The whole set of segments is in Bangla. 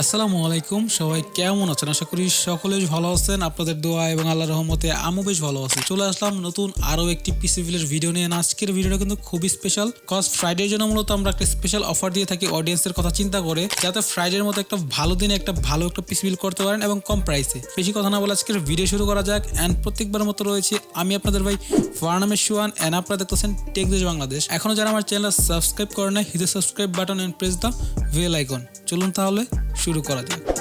আসসালামু আলাইকুম, সবাই কেমন আছেন? আশা করি সকলে ভালো আছেন। আপনাদের দোয়া এবং আল্লাহ রহমতে আমি বেশ ভালো আছি। চলে আসলাম নতুন আরও একটি পিসিভিলের ভিডিও নিয়ে। আজকের ভিডিওটা কিন্তু খুবই স্পেশাল কজ ফ্রাইডের জন্য মূলত আমরা একটা স্পেশাল অফার দিয়ে থাকি অডিয়েন্সের কথা চিন্তা করে, যাতে ফ্রাইডের মতো একটা ভালো দিনে একটা ভালো একটা পিসিবিল করতে পারেন এবং কম প্রাইসে বেশি কথা না বলে আজকের ভিডিও শুরু করা যাক। অ্যান্ড প্রত্যেকবার মতো রয়েছে আমি আপনাদের ভাই ফার্নামের সুয়ান অ্যান্ড আপনারা দেখতেছেন টেক দেশ বাংলাদেশ এখনও যারা আমার চ্যানেল সাবস্ক্রাইব করে না হিজে subscribe button and press the bell icon চলুন তাহলে শুরু করা যাক।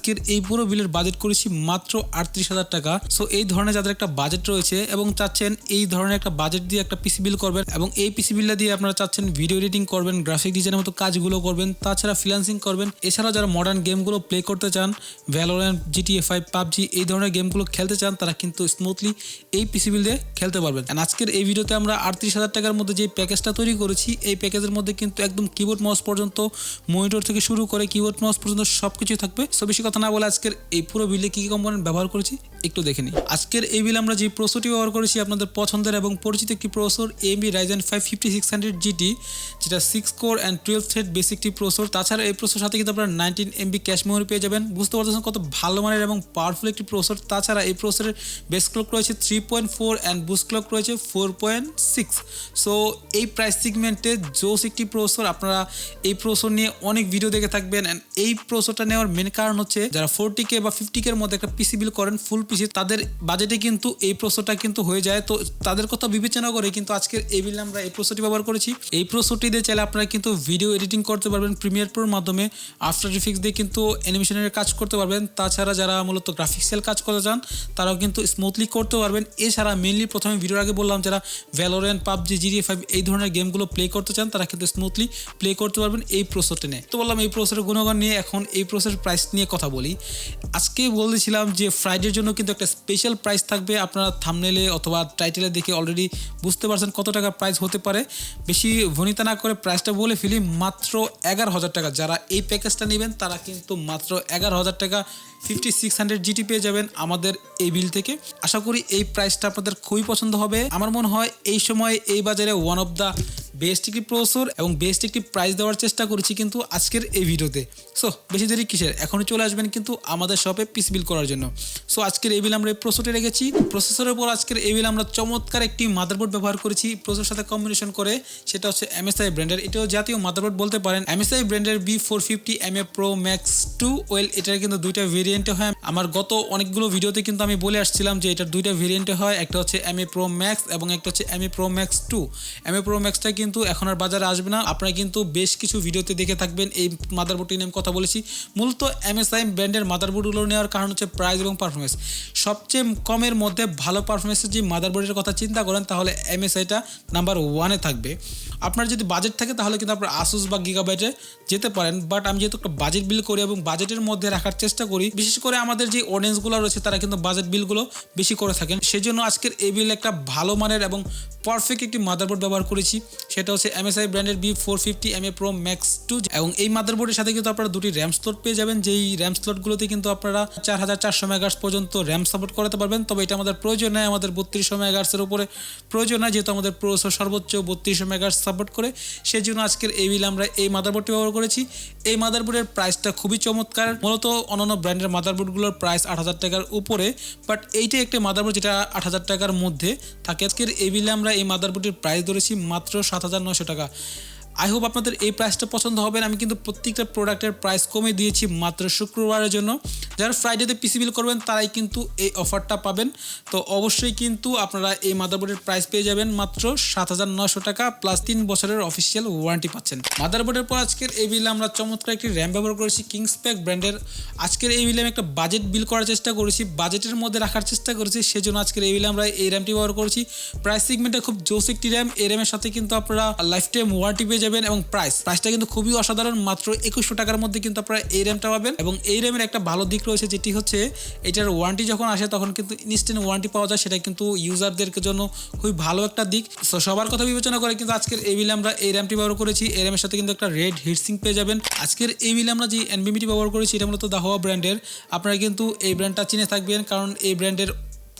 আজকের এই পুরো বিলের বাজেট করেছি মাত্র আটত্রিশ হাজার টাকা। সো এই ধরনের যাদের একটা বাজেট রয়েছে এবং চাচ্ছেন এই ধরনের একটা বাজেট দিয়ে একটা পিসি বিল করবেন এবং এই পিসি বিলটা দিয়ে আপনারা চাচ্ছেন ভিডিও এডিটিং করবেন গ্রাফিক ডিজাইনের মতো কাজগুলো করবেন, তাছাড়া ফ্রিল্যান্সিং করবেন। এছাড়াও যারা মডার্ন গেমগুলো প্লে করতে চান ভ্যালোরেন্ট জিটিএ ফাইভ পাবজি, এই ধরনের গেমগুলো খেলতে চান, তারা কিন্তু স্মুথলি এই পিসি বিল দিয়ে খেলতে পারবেন। আজকের এই ভিডিওতে আমরা আটত্রিশ হাজার টাকার মধ্যে যে প্যাকেজটা তৈরি করেছি, এই প্যাকেজের মধ্যে কিন্তু একদম কিবোর্ড মাউস পর্যন্ত মনিটর থেকে শুরু করে কিবোর্ড মাউস পর্যন্ত সব কিছুই থাকবে। সো বেশি কথা না বলে আজকের এই পুরো বিলে কি কি কম্পোনেন্ট ব্যবহার করেছি? একটু দেখে নিই। আজকের এই বিল আমরা যে প্রসেসরটি ব্যবহার করেছি, আপনাদের পছন্দের এবং পরিচিত একটি processor AMD Ryzen five fifty six hundred GT যেটা six core and twelve thread basic একটি প্রসেসর তাছাড়া এই প্রসোর সাথে কিন্তু আপনারা নাইনটিন এমবি ক্যাশ মেমোরি পেয়ে যাবেন। বুঝতে পারতেছেন কত ভালো মানের এবং পাওয়ারফুল একটি প্রসেসর তাছাড়া এই প্রসেসরের বেস ক্লক রয়েছে three point four and boost clock রয়েছে ফোর পয়েন্ট সিক্স সো এই প্রাইস সিগমেন্টে জোস একটি প্রসেসর আপনারা এই প্রসেসর নিয়ে অনেক ভিডিও দেখে থাকবেন। অ্যান্ড এই প্রসেসরটা নেওয়ার মেন কারণ হচ্ছে, যারা ফোরটি কে বা ফিফটি কের মধ্যে একটা পিসি বিল করেন ফুল পিসি তাদের বাজেটে কিন্তু এই প্রসেসরটা কিন্তু হয়ে যায়। তো তাদের কথা বিবেচনা করে কিন্তু আজকের এই বিলে আমরা এই প্রসেসরটি ব্যবহার করেছি। এই প্রসেসরটি দিয়ে চাইলে আপনারা কিন্তু ভিডিও এডিটিং করতে পারবেন প্রিমিয়ার প্রোর মাধ্যমে। আফটার ইফেক্টস দিয়ে কিন্তু অ্যানিমেশনের কাজ করতে পারবেন। তাছাড়া যারা মূলত গ্রাফিক্সের কাজ করতে চান, তারাও কিন্তু স্মুথলি করতে পারবেন। এছাড়া মেনলি প্রথমে ভিডিওর আগে বললাম, যারা ভ্যালোরেন্ট পাবজি জিডিএ ফাইভ এই ধরনের গেমগুলো প্লে করতে চান, তারা কিন্তু স্মুথলি প্লে করতে পারবেন এই প্রসেসরটি নিয়ে। তো বললাম, এই প্রসেসরের গুণগণ নিয়ে এখন এই প্রসেসের প্রাইস নিয়ে কথা বলি। আজকে বলেছিলাম যে ফ্রাইডের জন্য কিন্তু একটা স্পেশাল প্রাইস থাকবে। আপনারা থামনেলে অথবা টাইটেলে দেখে অলরেডি বুঝতে পারছেন কত টাকা প্রাইস হতে পারে। বেশি ভনিতা না করে প্রাইসটা বলে ফেলি, মাত্র এগারো হাজার টাকা। যারা এই প্যাকেজটা নেবেন, তারা কিন্তু মাত্র এগারো হাজার টাকা ফিফটি সিক্স হান্ড্রেড জিটি পেয়ে যাবেন আমাদের এই বিল থেকে। আশা করি এই প্রাইসটা আপনাদের খুবই পছন্দ হবে। আমার মনে হয় এই সময় এই বাজারে ওয়ান অফ দ্য বেস্ট একটি প্রসেসর এবং বেস্ট একটি প্রাইস দেওয়ার চেষ্টা করেছি কিন্তু আজকের এই ভিডিওতে। সো বেশি দেরি কিসের? এখনই চলে আসবেন কিন্তু আমাদের শপে পিস বিল করার জন্য। সো আজকের এই বিল আমরা এই প্রসেসরটি রেখেছি। প্রসেসরের পর আজকের এই বিল আমরা চমৎকার একটি মাদারবোর্ড ব্যবহার করেছি। প্রসেসর সাথে কম্বিনেশন করে সেটা হচ্ছে এমএসআই ব্র্যান্ডের এটাও জাতীয় মাদারবোর্ড বলতে পারেন। এমএসআই ব্র্যান্ডের B four fifty M A pro max two well এটার কিন্তু দুইটা ভেরিয়েন্টে হয়। আমার গত অনেকগুলো ভিডিওতে কিন্তু আমি বলে আসছিলাম যে এটার দুইটা ভেরিয়েন্টে হয়। একটা হচ্ছে এম এ প্রো ম্যাক্স এবং একটা হচ্ছে M A pro max two M A pro ম্যাক্সটা কিন্তু এখন আর বাজারে আসবে না। আপনারা কিন্তু বেশ কিছু ভিডিওতে দেখে থাকবেন এই মাদারবোর্ডটি নিয়ে আমি কথা বলেছি। মূলত এমএসআই ব্র্যান্ডের মাদারবোর্ডগুলো নেওয়ার কারণ হচ্ছে প্রাইস এবং পারফরমেন্স সবচেয়ে কমের মধ্যে ভালো পারফরমেন্সের যে মাদারবোর্ডের কথা চিন্তা করেন, তাহলে এমএসআইটা নাম্বার ওয়ানে থাকবে। আপনার যদি বাজেট থাকে, তাহলে কিন্তু আপনার আসুস বা গিগাবাইটে যেতে পারেন। বাট আমি যেহেতু একটা বাজেট বিল করি এবং বাজেটের মধ্যে রাখার চেষ্টা করি, বিশেষ করে আমাদের যে অডিয়েন্সগুলো রয়েছে, তারা কিন্তু বাজেট বিলগুলো বেশি করে থাকেন। সেজন্য আজকের এই বিল একটা ভালো মানের এবং পারফেক্ট একটি মাদারবোর্ড ব্যবহার করেছি। সেটা হচ্ছে এমএসআই ব্র্যান্ডের B four fifty M A pro max two এবং এই মাদারবোর্ডের সাথে কিন্তু আপনারা দুটি র্যাম স্লট পেয়ে যাবেন, যেই র্যাম স্লটগুলোতে কিন্তু আপনারা চার হাজার চারশো মেগার্স পর্যন্ত র্যাম সাপোর্ট করাতে পারবেন। তবে এটা আমাদের প্রয়োজন নয় আমাদের বত্রিশশো মেগার্সের উপরে প্রয়োজন নয় যেহেতু আমাদের প্রসেসর সর্বোচ্চ বত্রিশশো মেগার্স সাপোর্ট করে। সেই জন্য আজকের এই বিল আমরা এই মাদারবোর্ডটি ব্যবহার করেছি। এই মাদারবোর্ডের প্রাইসটা খুবই চমৎকার। মূলত অন্যান্য ব্র্যান্ডের মাদারবোর্ডগুলোর প্রাইস আট হাজার টাকার উপরে। বাট এইটাই একটা মাদারবোর্ড যেটা আট হাজার টাকার মধ্যে। থাকে আজকের এই বিলে আমরা এই মাদারবোর্ডের প্রাইস ধরেছি মাত্র সাত হাজার হাজার নশো টাকা। আই হোপ আপনাদের এই প্রাইসটা পছন্দ হবে আমি কিন্তু প্রত্যেকটা প্রোডাক্টের প্রাইস কমে দিয়েছি মাত্র শুক্রবারের জন্য। যারা ফ্রাইডেতে পিসি বিল করবেন, তারাই কিন্তু এই অফারটা পাবেন। তো অবশ্যই কিন্তু আপনারা এই মাদারবোর্ডের প্রাইস পেয়ে যাবেন মাত্র সাত হাজার নশো টাকা প্লাস তিন বছরের অফিসিয়াল ওয়ারেন্টি পাচ্ছেন। মাদারবোর্ডের পর আজকের এই বিলে আমরা চমৎকার একটি র্যাম ব্যবহার করেছি কিংসপ্যাক ব্র্যান্ডের আজকের এই বিলে আমি একটা বাজেট বিল করার চেষ্টা করেছি বাজেটের মধ্যে রাখার চেষ্টা করেছি, সেজন্য আজকের এই বিলে আমরা এই র্যামটি ব্যবহার করেছি। প্রাইস সিগমেন্টে খুব জোস একটি র্যাম এই র্যামের সাথে কিন্তু আপনারা লাইফ টাইম ওয়ারেন্টি পেয়ে যাবেন। এবং প্রাইস প্রাইসটা কিন্তু খুবই অসাধারণ, মাত্র একুশশো টাকার মধ্যে কিন্তু আপনারা এই র্যামটা পাবেন। এবং এই র্যামের একটা ভালো দিক রয়েছে, যেটি হচ্ছে এটার ওয়ারেন্টি যখন আসে, তখন কিন্তু ইনস্ট্যান্ট ওয়ারেন্টি পাওয়া যায়। সেটা কিন্তু ইউজারদের জন্য খুবই ভালো একটা দিক। সো সবার কথা বিবেচনা করে কিন্তু আজকের এই বিলে আমরা এই র্যামটি ব্যবহার করেছি। এই র্যামের সাথে কিন্তু একটা রেড হিটসিং পেয়ে যাবেন। আজকের এই বিলে আমরা যে এনবিমিটি ব্যবহার করেছি, এটা মূলত দাহোয়া ব্র্যান্ডের আপনারা কিন্তু এই ব্র্যান্ডটা চিনে থাকবেন, কারণ এই ব্র্যান্ডের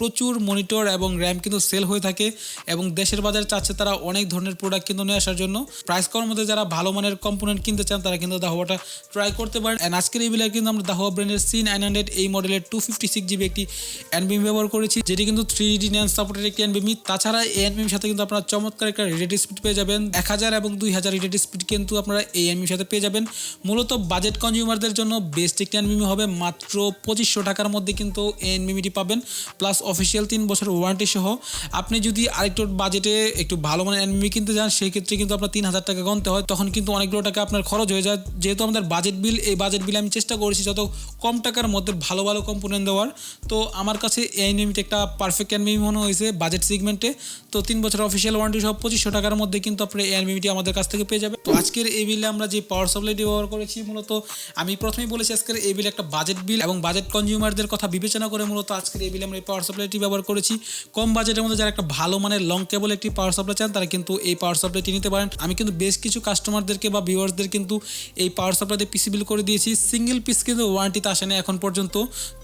প্রচুর মনিটর এবং র্যাম কিন্তু সেল হয়ে থাকে এবং দেশের বাজারে চাচ্ছে তারা অনেক ধরনের প্রোডাক্ট কিন্তু নিয়ে আসার জন্য। প্রাইস করার মধ্যে যারা ভালো মানের কম্পোনেন্ট কিনতে চান, তারা কিন্তু দাহোয়াটা ট্রাই করতে পারেন। অ্যান্ড আজকের এই বিলায় কিন্তু আমরা দাহোয়া ব্র্যান্ডের সি নাইন হান্ড্রেড এই মডেলের টু ফিফটি সিক্স জিবি একটি এনবিএম ব্যবহার করেছি, যেটি কিন্তু থ্রি ডি ন্যান সাপোর্টের একটি এনবিএমি তাছাড়া এই এনবিএম সাথে কিন্তু আপনারা চমৎকার একটা রেডি স্পিড পেয়ে যাবেন। এক হাজার এবং দুই হাজার রেডি স্পিড কিন্তু আপনারা এই এনবিএম সাথে পেয়ে যাবেন। মূলত বাজেট কনজিউমারদের জন্য বেস্ট একটি এনবিএমি হবে মাত্র পঁচিশশো টাকার মধ্যে কিন্তু এই এনবিএমিটি পাবেন। প্লাস অফিসিয়াল তিন বছর ওয়ারেন্টি সহ আপনি যদি আরেকটু বাজেটে একটু ভালো মানের এনবিএমি কিনতে যান সেই ক্ষেত্রে কিন্তু আপনার তিন হাজার টাকা গণতে হয়। তখন কিন্তু অনেকগুলো টাকা আপনার খরচ হয়ে যায়। যেহেতু আমাদের বাজেট বিল এই বাজেট বিল আমি চেষ্টা করেছি যত কম টাকার মধ্যে ভালো ভালো কম্পোনেন্ট দেওয়ার। তো আমার কাছে এই একটা পারফেক্ট এনবিএমি মনে হয়েছে বাজেট সেগমেন্টে তো তিন বছর অফিসিয়াল ওয়ারেন্টি সহ পঁচিশশো টাকার মধ্যে কিন্তু আপনি এই আমাদের কাছ থেকে পেয়ে যাবে। তো আজকের এই বিলে আমরা যে পাওয়ার সাপ্লাইটি ব্যবহার করেছি মূলত, আমি প্রথমেই বলেছি আজকের এই বিলে একটা বাজেট বিল এবং বাজেট কনজিউমারদের কথা বিবেচনা করে মূলত আজকের এই বিলে আমরা এই পাওয়ার সাপ্লাইটি ব্যবহার করেছি। কম বাজেটের মধ্যে যারা একটা ভালো মানের লং কেবল একটি পাওয়ার সাপ্লাই চান, তারা কিন্তু এই পাওয়ার সাপ্লাইটি নিতে পারেন। আমি কিন্তু বেশ কিছু কাস্টমারদেরকে বা ভিউয়ার্সদের কিন্তু এই পাওয়ার সাপ্লাইতে পিসি বিল করে দিয়েছি। সিঙ্গেল পিস কিন্তু ওয়ারেন্টিতে আসে না এখন পর্যন্ত।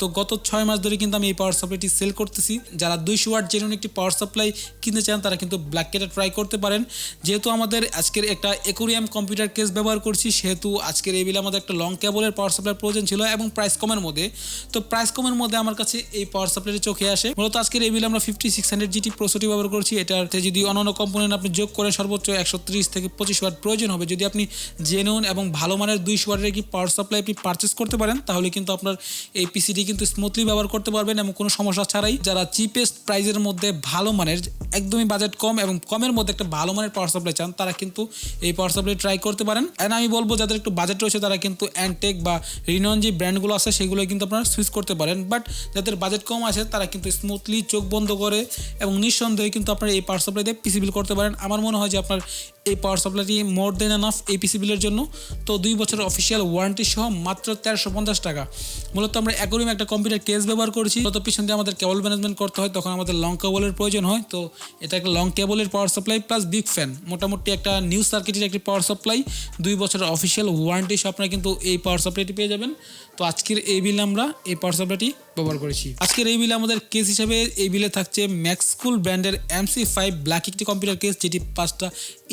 তো গত ছয় মাস ধরে কিন্তু আমি এই পাওয়ার সাপ্লাইটি সেল করতেছি। যারা দুইশো ওয়াট জেনুইন একটি পাওয়ার সাপ্লাই কিনতে চান, তারা কিন্তু ব্ল্যাক কেটে ট্রাই করতে পারেন। যেহেতু আমাদের আজকের একটা একুরিয়াম কম্পিউটার কেস ব্যবহার করছি, সেহেতু আজকের এই বিলে আমাদের একটা লং কেবলের পাওয়ার সাপ্লাই প্রয়োজন ছিল এবং প্রাইস কমের মধ্যে। তো প্রাইস কমের মধ্যে আমার কাছে এই পাওয়ার সাপ্লাইটি চোখে আসে। মূলত আজকের এই বিলে আমরা ফিফটি সিক্স হান্ড্রেড জিটি প্রসেসটি ব্যবহার করছি। এটাতে যদি অন্যান্য কম্পোনেন্ট আপনি যোগ করে সর্বোচ্চ একশো ত্রিশ থেকে পঁচিশ ওয়াট প্রয়োজন হবে। যদি আপনি জেনুন এবং ভালো মানের দুইশো ওয়াটের কি পাওয়ার সাপ্লাই আপনি পারচেস করতে পারেন, তাহলে কিন্তু আপনার এই পিসিটি কিন্তু স্মুথলি ব্যবহার করতে পারবেন এবং কোনো সমস্যা ছাড়াই যারা চিপেস্ট প্রাইজের মধ্যে ভালো মানের, একদমই বাজেট কম এবং কমের মধ্যে একটা ভালো মানের পাওয়ার সাপ্লাই চান, তারা কিন্তু এই পাওয়ার সাপ্লাই ট্রাই করতে পারেন। অ্যান্ড আমি বলব, যাদের একটু বাজেট রয়েছে, তারা কিন্তু অ্যান্টেক বা রিনন যে ব্র্যান্ডগুলো আছে সেগুলো কিন্তু আপনারা সুইচ করতে পারেন। বাট যাদের বাজেট কম আছে, তারা কিন্তু স্মুথলি চোখ বন্ধ করে এবং নিঃসন্দেহে কিন্তু আপনারা এই পাওয়ার সাপ্লাই দিয়ে পিসি বিল করতে পারেন। আমার মনে হয় যে আপনার এই পাওয়ার সাপ্লাইটি মোর দেন এনাফ এই পিসি বিলের জন্য। তো দুই বছরের অফিসিয়াল ওয়ারেন্টি সহ মাত্র তেরোশো পঞ্চাশ টাকা। মূলত আমরা একরম একটা কম্পিউটার কেস ব্যবহার করেছি। মূলত পিছন দিয়ে আমাদের কেবল ম্যানেজমেন্ট করতে হয়, তখন আমাদের লং কেবলের প্রয়োজন হয়। তো এটা একটা লং কেবলের power supply plus big fan মোটামুটি একটা নিউ সার্কিটের একটি পাওয়ার সাপ্লাই দুই বছরের অফিসিয়াল ওয়ারেন্টি সহ আপনারা কিন্তু এই পাওয়ার সাপ্লাইটি পেয়ে যাবেন। তো আজকের এই বিল আমরা এই পাওয়ার সাপ্লাইটি ব্যবহার করেছি। আজকের এই বিলে আমাদের কেস হিসেবে এই বিলে থাকছে ম্যাক্সকুল ব্র্যান্ডের এমসি ফাইভ ব্ল্যাক একটি কম্পিউটার কেস যেটি পাঁচটা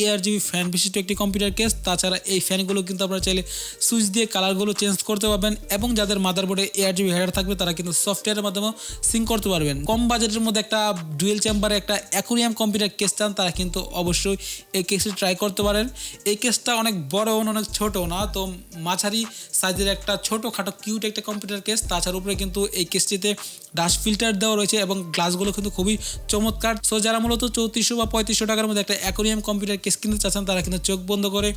এয়ার জিবি ফ্যান বিশিষ্ট একটি কম্পিউটার কেস তাছাড়া এই ফ্যানগুলো কিন্তু আপনারা চাইলে সুইচ দিয়ে কালারগুলো চেঞ্জ করতে পারবেন এবং যাদের মাদারবোর্ডে এয়ার জিবি হেডার থাকবে, তারা কিন্তু সফটওয়্যারের মাধ্যমে সিঙ্ক করতে পারবেন। কম বাজেটের মধ্যে একটা ডুয়েল চেম্বারে একটা অ্যাকোরিয়াম কম্পিউটার কেস চান, তারা কিন্তু অবশ্যই এই কেসটি ট্রাই করতে পারেন। এই কেসটা অনেক বড় অনেক ছোট না, তো মাঝারি সাইজের একটা ছোটো খাটো কিউট একটা কম্পিউটার কেস তাছাড়া উপরে কিন্তু এই किस्ती थे ডাস্ট ফিল্টার দেওয়া রয়েছে এবং গ্লাসগুলো কিন্তু খুবই চমৎকার। সো যারা মূলত চৌত্রিশশো বা পঁয়ত্রিশশো টাকার মধ্যে একটা অ্যাকোরিয়াম কম্পিউটার কেস কিনতে চাচ্ছেন, তারা কিন্তু চোখ বন্ধ করে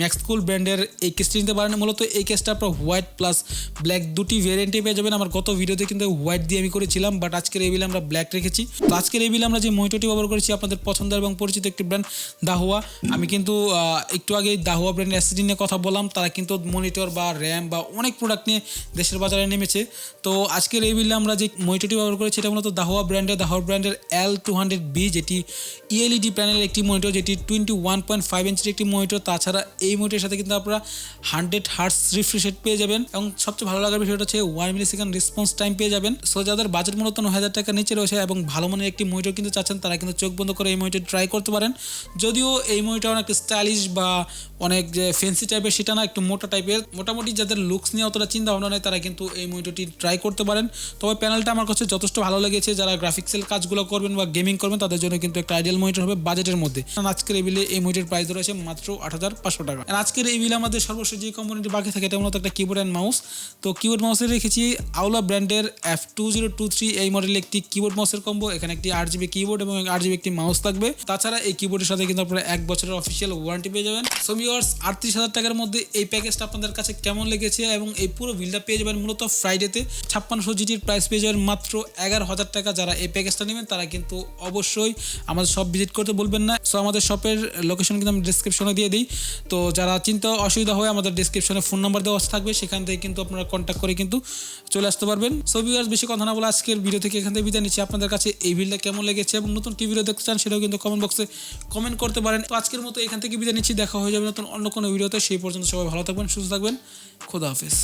ম্যাক্সকুল ব্র্যান্ডের এই কেসটি নিতে পারেন। মূলত এই কেসটা আপনার হোয়াইট প্লাস ব্ল্যাক দুটি ভেরিয়েন্টে পেয়ে যাবেন। আমার গত ভিডিওতে কিন্তু হোয়াইট দিয়ে আমি করেছিলাম বাট আজকের এই বিলে আমরা ব্ল্যাক রেখেছি। তো আজকের এই বিলে আমরা যে মহিটোটি ব্যবহার করেছি, আপনাদের পছন্দের এবং পরিচিত একটি ব্র্যান্ড দাহুয়া আমি কিন্তু একটু আগে দাহুয়া ব্র্যান্ড অ্যাসিডি নিয়ে কথা বললাম। তারা কিন্তু মনিটর বা র্যাম বা অনেক প্রোডাক্ট নিয়ে দেশের বাজারে নেমেছে। তো আজকের এই বিলে আমরা যে মনিটরটি ব্যবহার করেছি, এটা মূলত দাহুয়া ব্র্যান্ডের দাহুয়া ব্র্যান্ডের এল টু হান্ড্রেড বি যেটি E ইএলইডি প্যানেলের একটি মনিটর যেটি টোয়েন্টি ওয়ান পয়েন্ট ফাইভ ইঞ্চির একটি মনিটর তাছাড়া এই মনিটরের সাথে কিন্তু আপনারা হান্ড্রেড হার্স রিফ্রেশ রেট পেয়ে যাবেন এবং সবচেয়ে ভালো লাগার বিষয়টা হচ্ছে one millisecond response time পেয়ে যাবেন। সো যাদের বাজেট মূলত ন হাজার টাকার নিচে রয়েছে এবং ভালো মানের একটি মনিটর কিন্তু চাচ্ছেন, তারা কিন্তু চোখ বন্ধ করে এই মনিটর ট্রাই করতে পারেন। যদিও এই মনিটর অনেক স্টাইলিশ বা অনেক যে ফেন্সি টাইপের সেটা না, একটু মোটা টাইপের মোটামুটি যাদের লুকস নিয়ে অতটা চিন্তা ভাবনা নেই, তারা কিন্তু এই মনিটরটি ট্রাই করতে পারেন। তবে প্যানেলটা আমার কাছে যথেষ্ট ভালো লেগেছে। যারা গ্রাফিক্সের কাজগুলো করবেন বা গেমিং করবেন, তাদের জন্য কিন্তু একটা আইডিয়াল মনিটর হবে বাজেটের মধ্যে। আজকের এই বিলে এই মনিটর প্রাইস রয়েছে মাত্র আট হাজার পাঁচশো টাকা। আজকের এই বিলে আমাদের সর্বশেষ যে কোম্পানিটি বাকি থাকে, এটা মূলত একটা কিবোর্ড অ্যান্ড মাউস তো কিবোর্ড মাউসে রেখেছি আউলা ব্র্যান্ডের F two zero two three এই মডেলের একটি কিবোর্ড মাউসের কম্বো এখানে একটি আট জিবি কিবোর্ড এবং আট জিবি একটি মাউস থাকবে। তাছাড়া এই কিবোর্ডের সাথে কিন্তু আপনারা এক বছরের অফিসিয়াল ওয়ারেন্টি পেয়ে যাবেন। সো ভিউয়ার্স আটত্রিশ হাজার টাকার মধ্যে এই প্যাকেজটা আপনাদের কাছে কেমন লেগেছে এবং এই পুরো বিলটা পেয়ে যাবেন মূলত ফ্রাইডেতে ছাপ্পান্নশো জিটির প্রাইস পেয়ে যাবেন মাত্র এগারো হাজার টাকা যারা এই প্যাকেজটা নেবেন, তারা কিন্তু অবশ্যই আমাদের শপ ভিজিট করতে বলবেন না। সো আমাদের শপের লোকেশন কিন্তু আমি ডিসক্রিপশনে দিয়ে দিই। তো যারা চিন্তা অসুবিধা হয়, আমাদের ডিসক্রিপশনে ফোন নাম্বার দেওয়া থাকবে, সেখান থেকে কিন্তু আপনারা কন্ট্যাক্ট করে কিন্তু চলে আসতে পারবেন। সো ভিউয়ার্স বেশি কথা না বলে আজকের ভিডিও থেকে এখান থেকে বিদায় নিচ্ছি। আপনাদের কাছে এই ভিডিওটা কেমন লেগেছে এবং নতুন কি ভিডিও দেখতে চান, সেটাও কিন্তু কমেন্ট বক্সে কমেন্ট করতে পারেন। তো আজকের মতো এখান থেকে বিদায় নিচ্ছি। দেখা হয়ে যাবে নতুন অন্য কোনো ভিডিওতে সেই পর্যন্ত সবাই ভালো থাকবেন, সুস্থ থাকবেন। খোদা হাফেজ।